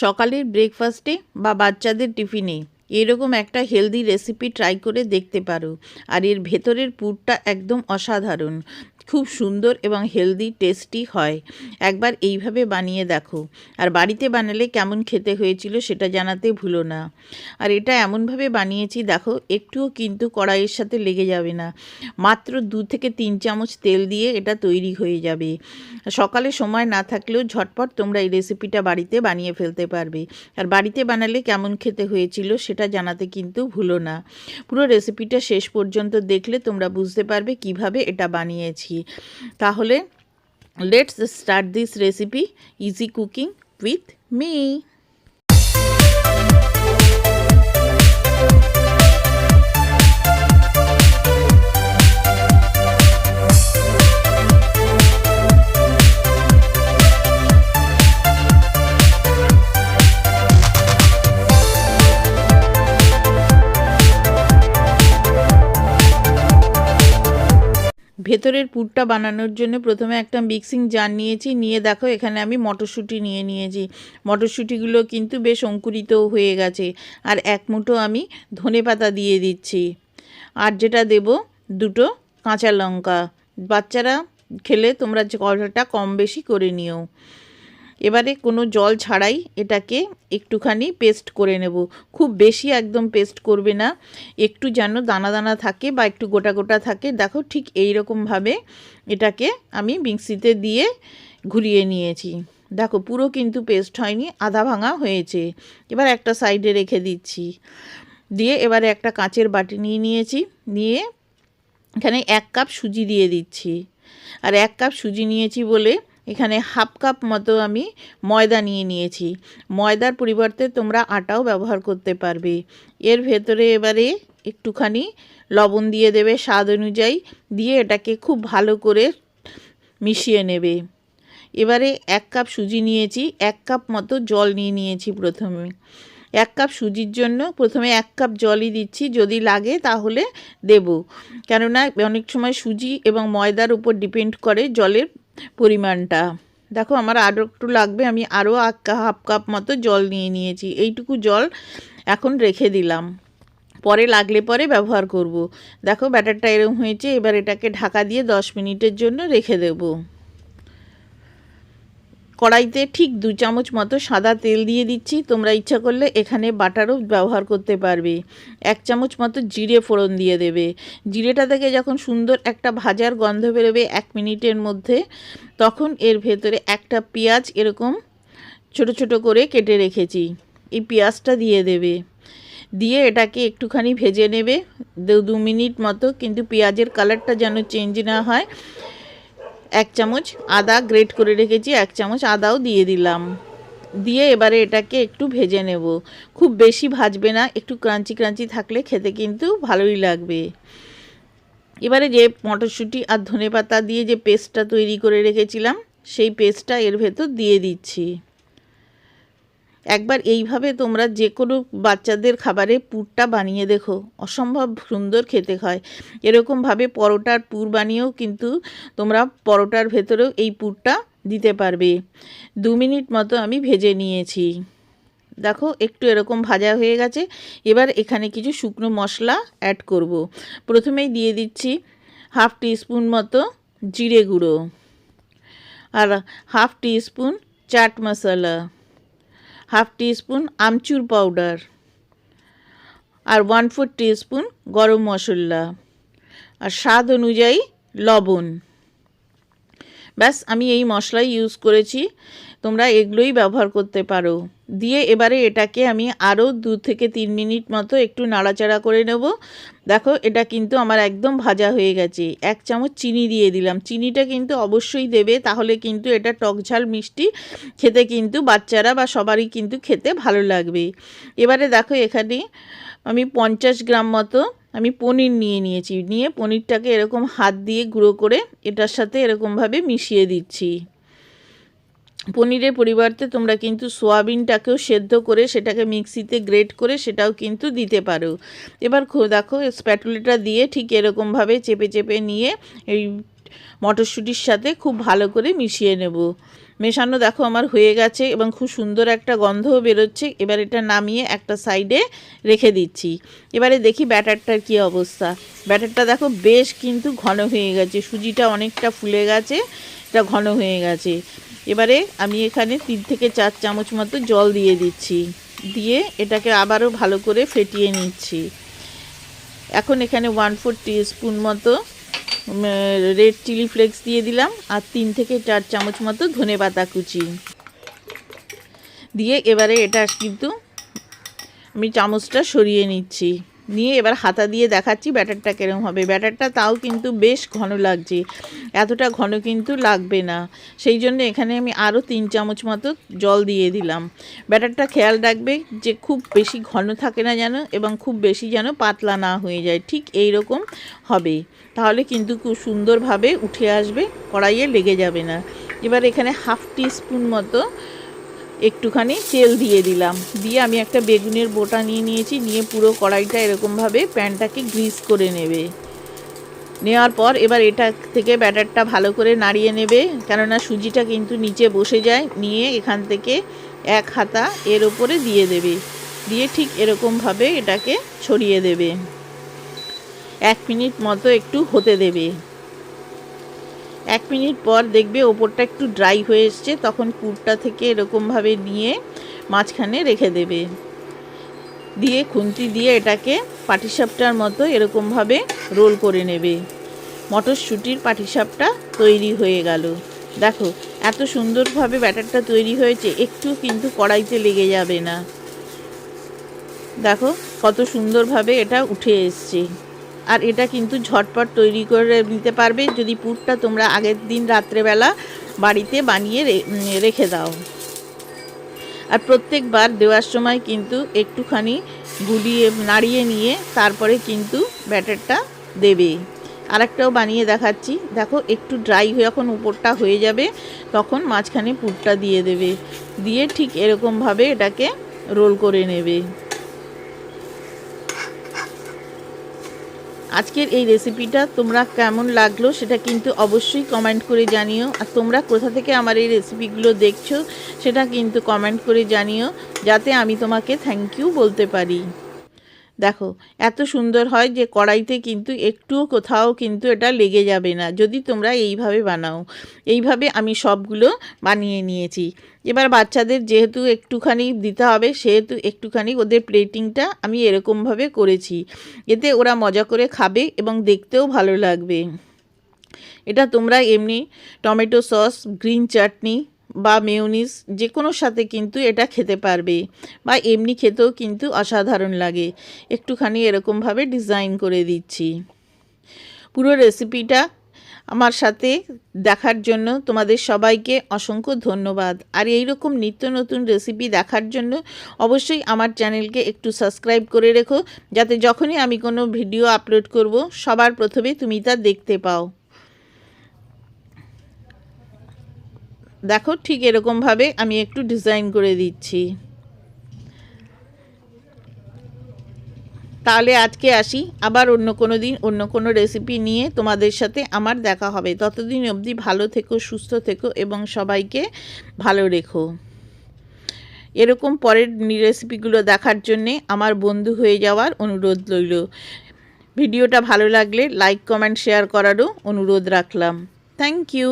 সকালের ব্রেকফাস্টে বা বাচ্চাদের টিফিনে এরকম একটা হেলদি রেসিপি ট্রাই করে দেখতে পারো। আর এর ভেতরের পুরটা একদম অসাধারণ। খুব সুন্দর এবং হেলদি টেস্টি হয়। একবার এইভাবে বানিয়ে দেখো। আর বাড়িতে বানালে কেমন খেতে হয়েছিল সেটা জানাতে ভুলো না। আর এটা এমনভাবে বানিয়েছি, দেখো, একটুও কিন্তু কড়াইয়ের সাথে লেগে যাবে না। মাত্র দু থেকে তিন চামচ তেল দিয়ে এটা তৈরি হয়ে যাবে। সকালে সময় না থাকলেও ঝটপট তোমরা এই রেসিপিটা বাড়িতে বানিয়ে ফেলতে পারবে। আর বাড়িতে বানালে কেমন খেতে হয়েছিল সেটা জানাতে কিন্তু ভুলো না। পুরো রেসিপিটা শেষ পর্যন্ত দেখলে তোমরা বুঝতে পারবে কীভাবে এটা বানিয়েছি। তাহলে let's start this recipe easy cooking with me ভেতরের পুরটা বানানোর জন্য প্রথমে একটা মিক্সিং জার নিয়েছি। নিয়ে দেখো, এখানে আমি মটরশুঁটি নিয়ে নিয়েছি। মটরশুঁটিগুলো কিন্তু বেশ অঙ্কুরিত হয়ে গেছে। আর এক মুঠো আমি ধনে পাতা দিয়ে দিচ্ছি। আর যেটা দেব, দুটো কাঁচা লঙ্কা। বাচ্চারা খেলে তোমরা কড়াটা কম বেশি করে নিও। এবারে কোনো জল ছাড়াই এটাকে একটুখানি পেস্ট করে নেব। খুব বেশি একদম পেস্ট করবে না। একটু যেন দানা দানা থাকে বা একটু গোটা গোটা থাকে। দেখো ঠিক এই রকমভাবে এটাকে আমি মিক্সিতে দিয়ে ঘুরিয়ে নিয়েছি। দেখো পুরো কিন্তু পেস্ট হয়নি, আধা ভাঙা হয়েছে। এবার একটা সাইডে রেখে দিচ্ছি। দিয়ে এবারে একটা কাঁচের বাটি নিয়ে নিয়েছি। নিয়ে এখানে এক কাপ সুজি দিয়ে দিচ্ছি। আর এক কাপ সুজি নিয়েছি বলে এখানে হাফ কাপ মতো আমি ময়দা নিয়ে নিয়েছি। ময়দার পরিবর্তে তোমরা আটাও ব্যবহার করতে পারবে। এর ভেতরে এবারে একটুখানি লবণ দিয়ে দেবে স্বাদ অনুযায়ী, দিয়ে এটাকে খুব ভালো করে মিশিয়ে নেবে। এবারে এক কাপ সুজি নিয়েছি, এক কাপ মতো জল নিয়ে নিয়েছি প্রথমে। এক কাপ সুজির জন্য প্রথমে এক কাপ জলই দিচ্ছি, যদি লাগে তাহলে দেব। কেননা অনেক সময় সুজি এবং ময়দার উপর ডিপেন্ড করে জলের পরিমাণটা। দেখো, আমার আরও একটু লাগবে, আমি আরও হাফ কাপ মতো জল নিয়ে নিয়েছি। এইটুকু জল এখন রেখে দিলাম। পরে লাগলে পরে ব্যবহার করব। দেখো, ব্যাটারটা এরম হয়েছে, এবার এটাকে ঢাকা দিয়ে দশ মিনিটের জন্য রেখে দেবো। কড়াইতে ঠিক দু চামচ মতো সাদা তেল দিয়ে দিচ্ছি। তোমরা ইচ্ছা করলে এখানে বাটারও ব্যবহার করতে পারবে। এক চামচ মতো জিরে ফোড়ন দিয়ে দেবে। জিরেটা থেকে যখন সুন্দর একটা ভাজার গন্ধ বেরোবে এক মিনিটের মধ্যে, তখন এর ভেতরে একটা পেঁয়াজ এরকম ছোট ছোট করে কেটে রেখেছি। এই পেঁয়াজটা দিয়ে দেবে। দিয়ে এটাকে একটুখানি ভেজে নেবে। দু মিনিট মতো, কিন্তু পেঁয়াজের কালারটা যেন চেঞ্জ না হয়। এক চামচ আদা গ্রেট করে রেখেছি, এক চামচ আদাও দিয়ে দিলাম। দিয়ে এবারে এটাকে একটু ভেজে নেব। খুব বেশি ভাজবে না, একটু ক্রাঞ্চি ক্রাঞ্চি থাকলে খেতে কিন্তু ভালোই লাগবে। এবারে যে মটরশুঁটি আর ধনে পাতা দিয়ে যে পেস্টটা তৈরি করে রেখেছিলাম, সেই পেস্টটা এর ভেতর দিয়ে দিচ্ছি। একবার এইভাবে তোমরা যে কোনো বাচ্চাদের খাবারে পুরটা বানিয়ে দেখো। অসম্ভব সুন্দর খেতে হয়। এরকমভাবে পরোটার পুর বানিয়েও কিন্তু তোমরা পরোটার ভেতরেও এই পুরটা দিতে পারবে। দু মিনিট মতো আমি ভেজে নিয়েছি। দেখো, একটু এরকম ভাজা হয়ে গেছে। এবার এখানে কিছু শুকনো মশলা অ্যাড করব। প্রথমেই দিয়ে দিচ্ছি হাফ টিস্পুন মতো জিরে গুঁড়ো। আর half teaspoon chaat masala. Half teaspoon amchur powder আর one four teaspoon garam masala. আর স্বাদ অনুযায়ী লবণ। ব্যাস, আমি এই মশলাই ইউজ করেছি। তোমরা এগুলোই ব্যবহার করতে পারো। দিয়ে এবারে এটাকে আমি আরও দু থেকে তিন মিনিট মতো একটু নাড়াচাড়া করে নেব। দেখো, এটা কিন্তু আমার একদম ভাজা হয়ে গেছে। এক চামচ চিনি দিয়ে দিলাম। চিনিটা কিন্তু অবশ্যই দেবে, তাহলে কিন্তু এটা টকঝাল মিষ্টি, খেতে কিন্তু বাচ্চারা বা সবারই কিন্তু খেতে ভালো লাগবে। এবারে দেখো, এখানে আমি পঞ্চাশ গ্রাম মতো আমি পনির নিয়ে নিয়েছি। নিয়ে পনিরটাকে এরকম হাত দিয়ে গুঁড়ো করে এটার সাথে এরকমভাবে মিশিয়ে দিচ্ছি। পনিরের পরিবর্তে তোমরা কিন্তু সোয়াবিনটাকেও সেদ্ধ করে সেটাকে মিক্সিতে গ্রেট করে সেটাও কিন্তু দিতে পারো। এবার দেখো স্প্যাটুলিটা দিয়ে ঠিক এরকমভাবে চেপে চেপে নিয়ে এই মটরশুঁটির সাথে খুব ভালো করে মিশিয়ে নেব। মেশানো দেখো আমার হয়ে গেছে এবং খুব সুন্দর একটা গন্ধও বেরোচ্ছে। এবার এটা নামিয়ে একটা সাইডে রেখে দিচ্ছি। এবারে দেখি ব্যাটারটার কী অবস্থা। ব্যাটারটা দেখো বেশ কিন্তু ঘন হয়ে গেছে। সুজিটা অনেকটা ফুলে গেছে, এটা ঘন হয়ে গেছে। এবারে আমি এখানে তিন থেকে চার চামচ মতো জল দিয়ে দিচ্ছি। দিয়ে এটাকে আবারও ভালো করে ফেটিয়ে নিচ্ছি। এখন এখানে ওয়ান ফোর স্পুন মতো রেড চিলি ফ্লেক্স দিয়ে দিলাম আর তিন থেকে চার চামচ মতো ধনে পাতা কুচি। দিয়ে এবারে এটা কিন্তু আমি চামচটা সরিয়ে নিচ্ছি। নিয়ে এবার হাতা দিয়ে দেখাচ্ছি ব্যাটারটা কীরকম হবে। ব্যাটারটা তাও কিন্তু বেশ ঘন লাগছে। এতটা ঘন কিন্তু লাগবে না। সেই জন্য এখানে আমি আরও তিন চামচ মতো জল দিয়ে দিলাম। ব্যাটারটা খেয়াল রাখবে যে খুব বেশি ঘন থাকে না যেন এবং খুব বেশি যেন পাতলা না হয়ে যায়। ঠিক এই রকম হবে। তাহলে কিন্তু খুব সুন্দরভাবে উঠে আসবে, কড়াইয়ে লেগে যাবে না। এবার এখানে হাফ টি স্পুন মতো একটুখানি তেল দিয়ে দিলাম। দিয়ে আমি একটা বেগুনের বোটা নিয়ে নিয়েছি, নিয়ে পুরো কড়াইটা এরকমভাবে প্যানটাকে গ্রিস করে নেবে। নেওয়ার পর এবার এটা থেকে ব্যাটারটা ভালো করে নাড়িয়ে নেবে, কেননা সুজিটা কিন্তু নিচে বসে যায়, নিয়ে এখান থেকে এক হাতা এর ওপরে দিয়ে দেবে। দিয়ে ঠিক এরকমভাবে এটাকে ছড়িয়ে দেবে। এক মিনিট মতো একটু হতে দেবে। এক মিনিট পর দেখবে ওপরটা একটু ড্রাই হয়ে এসছে, তখন পুরটা থেকে এরকমভাবে নিয়ে মাঝখানে রেখে দেবে। দিয়ে খুন্তি দিয়ে এটাকে পাটিসাপটার মতো এরকমভাবে রোল করে নেবে। মটরশুঁটির পাটিসাপটা তৈরি হয়ে গেল। দেখো, এত সুন্দরভাবে ব্যাটারটা তৈরি হয়েছে, একটু কিন্তু কড়াইতে লেগে যাবে না। দেখো, কত সুন্দরভাবে এটা উঠে এসছে। আর এটা কিন্তু ঝটপট তৈরি করে নিতে পারবে যদি পুরটা তোমরা আগের দিন রাত্রেবেলা বাড়িতে বানিয়ে রেখে দাও। আর প্রত্যেকবার দেওয়ার সময় কিন্তু একটুখানি গুলিয়ে, নাড়িয়ে নিয়ে তারপরে কিন্তু ব্যাটারটা দেবে। আরেকটাও বানিয়ে দেখাচ্ছি। দেখো, একটু ড্রাই হয়ে যখন উপরটা হয়ে যাবে, তখন মাঝখানে পুরটা দিয়ে দেবে। দিয়ে ঠিক এরকমভাবে এটাকে রোল করে নেবে। আজকের এই রেসিপিটা তোমরা কেমন লাগল সেটা কিন্তু অবশ্যই কমেন্ট করে জানিও। আর তোমরা কোথা থেকে আমার এই রেসিপিগুলো দেখছ সেটা কিন্তু কমেন্ট করে জানিও, যাতে আমি তোমাকে থ্যাংক ইউ বলতে পারি। দেখো, এত সুন্দর হয় যে কড়াইতে কিন্তু একটুও কোথাও কিন্তু এটা লেগে যাবে না। যদি তোমরা এইভাবে বানাও, এইভাবে আমি সবগুলো বানিয়ে নিয়েছি। এবার বাচ্চাদের যেহেতু একটুখানি দিতে হবে, সেহেতু একটুখানি ওদের প্লেটিংটা আমি এরকমভাবে করেছি। এতে ওরা মজা করে খাবে এবং দেখতেও ভালো লাগবে। এটা তোমরা এমনি টমেটো সস গ্রিন চাটনি বা মেয়নিস যে কোনো সাথে কিন্তু এটা খেতে পারবে বা এমনি খেতেও কিন্তু অসাধারণ লাগে। একটুখানি এরকমভাবে ডিজাইন করে দিচ্ছি। পুরো রেসিপিটা আমার সাথে দেখার জন্য তোমাদের সবাইকে অসংখ্য ধন্যবাদ। আর এই রকম নিত্য নতুন রেসিপি দেখার জন্য অবশ্যই আমার চ্যানেলকে একটু সাবস্ক্রাইব করে রেখো, যাতে যখনই আমি কোনো ভিডিও আপলোড করব, সবার প্রথমে তুমি তা দেখতে পাও। দেখো ঠিক এরকমভাবে আমি একটু ডিজাইন করে দিচ্ছি। তাহলে আজকে আসি, আবার অন্য কোনো দিন, অন্য কোনো রেসিপি নিয়ে তোমাদের সাথে আমার দেখা হবে। ততদিন অবধি ভালো থেকো, সুস্থ থেকো এবং সবাইকে ভালো রেখো। এরকম পরের রেসিপিগুলো দেখার জন্যে আমার বন্ধু হয়ে যাওয়ার অনুরোধ রইল। ভিডিওটা ভালো লাগলে লাইক কমেন্ট শেয়ার করারও অনুরোধ রাখলাম। Thank you